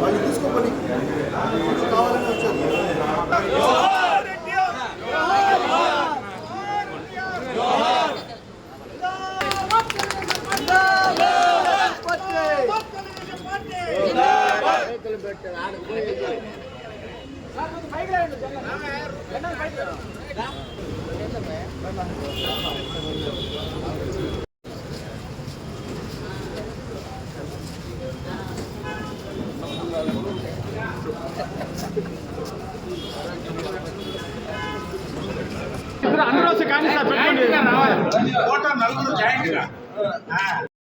వాళ్ళు తీసుకోమని కావాలని వచ్చారు నలుగురు జాయింట్ గా కార్పొరేషన్ అయ్యాక కదా రెండు వేల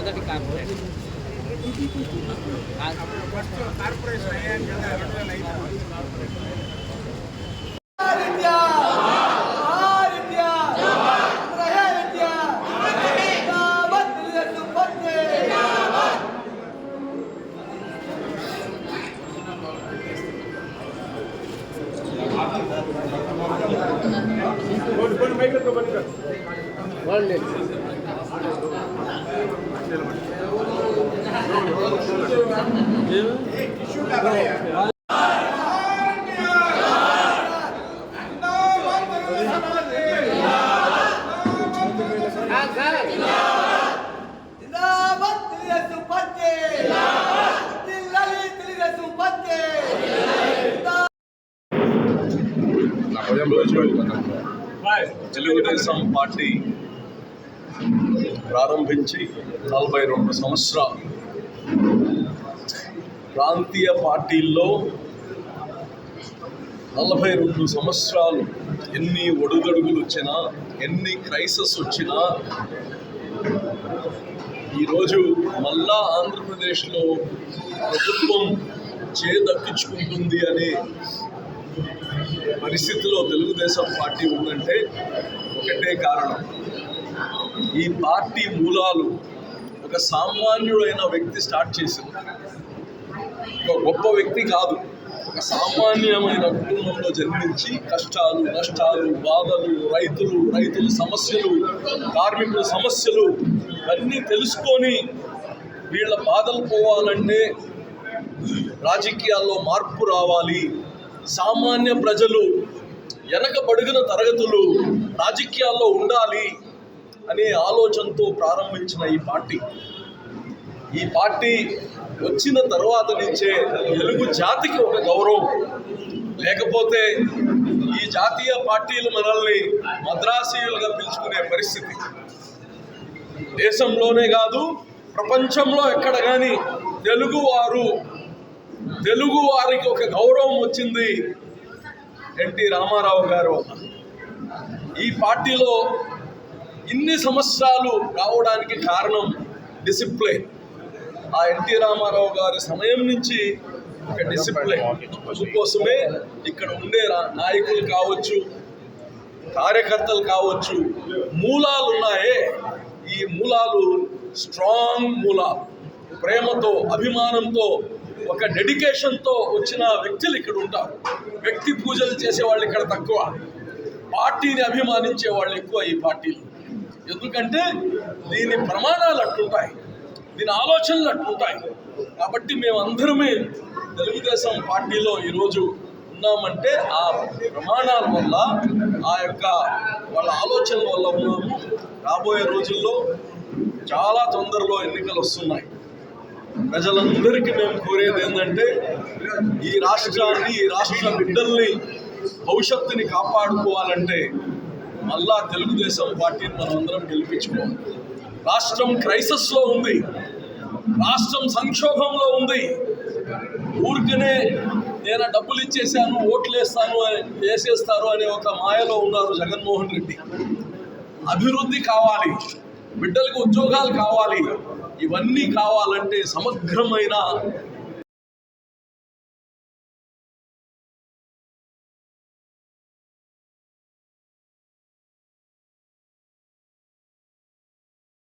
ఐదు జిందాబాద్ తెలుగుదేశం పార్టీ జిల్లాలి తెలుగుదేశం పార్టీ తెలుగుదేశం పార్టీ ప్రారంభించి నలభై రెండు సంవత్సరాలు. ప్రాంతీయ పార్టీల్లో నలభై రెండు సంవత్సరాలు ఎన్ని ఒడుగడుగులు వచ్చినా ఎన్ని క్రైసిస్ వచ్చినా ఈరోజు మళ్ళా ఆంధ్రప్రదేశ్లో ప్రభుత్వం చేదక్కించుకుంటుంది అనే పరిస్థితిలో తెలుగుదేశం పార్టీ ఉందంటే ఒకటే కారణం. ఈ పార్టీ మూలాలు ఒక సామాన్యుడైన వ్యక్తి స్టార్ట్ చేసింది. ఒక గొప్ప వ్యక్తి కాదు. ఒక సామాన్యమైన కుటుంబంలో జన్మించి కష్టాలు నష్టాలు బాధలు రైతులు రైతుల సమస్యలు కార్మికుల సమస్యలు అన్నీ తెలుసుకొని వీళ్ళ బాధలు పోవాలంటే రాజకీయాల్లో మార్పు రావాలి. సామాన్య ప్రజలు వెనకబడిన తరగతులు రాజకీయాల్లో ఉండాలి. అనే ఆలోచనతో ప్రారంభించిన ఈ పార్టీ. ఈ పార్టీ వచ్చిన తర్వాత నుంచే తెలుగు జాతికి ఒక గౌరవం. లేకపోతే ఈ జాతీయ పార్టీలు మనల్ని మద్రాసీయులుగా పిలుచుకునే పరిస్థితి. దేశంలోనే కాదు ప్రపంచంలో ఎక్కడ కానీ తెలుగువారు తెలుగు వారికి ఒక గౌరవం వచ్చింది ఎన్టీ రామారావు గారు. ఈ పార్టీలో ఇన్ని సంవత్సరాలు రావడానికి కారణం డిసిప్లిన్. ఆ ఎన్టీ రామారావు గారి సమయం నుంచి ఒక డిసిప్లిన్. అందుకోసమే ఇక్కడ ఉండే నాయకులు కావచ్చు కార్యకర్తలు కావచ్చు మూలాలు ఉన్నాయే. ఈ మూలాలు స్ట్రాంగ్ మూలాలు. ప్రేమతో అభిమానంతో ఒక డెడికేషన్తో వచ్చిన వ్యక్తులు ఇక్కడ ఉంటారు. వ్యక్తి పూజలు చేసే వాళ్ళు ఇక్కడ తక్కువ. పార్టీని అభిమానించే వాళ్ళు ఎక్కువ ఈ పార్టీలు. ఎందుకంటే దీని ప్రమాణాలు అట్లుంటాయి. దీని ఆలోచనలు అట్లుంటాయి. కాబట్టి మేమందరమే తెలుగుదేశం పార్టీలో ఈరోజు ఉన్నామంటే ఆ ప్రమాణాల వల్ల ఆ యొక్క వాళ్ళ ఆలోచనల వల్ల ఉన్నాము. రాబోయే రోజుల్లో చాలా తొందరలో ఎన్నికలు వస్తున్నాయి. ప్రజలందరికీ మేము కోరేది ఏంటంటే ఈ రాష్ట్రాన్ని ఈ రాష్ట్ర బిడ్డల్ని భవిష్యత్తుని కాపాడుకోవాలంటే మళ్ళా తెలుగుదేశం పార్టీని మనం అందరం గెలిపించుకోవాలి. రాష్ట్రం క్రైసిస్లో ఉంది. రాష్ట్రం సంక్షోభంలో ఉంది. ఊరికనే నేను డబ్బులు ఇచ్చేసాను ఓట్లు వేస్తాను వేసేస్తారు అనే ఒక మాయలో ఉన్నారు జగన్మోహన్ రెడ్డి. అభివృద్ధి కావాలి బిడ్డలకు ఉద్యోగాలు కావాలి ఇవన్నీ కావాలంటే సమగ్రమైన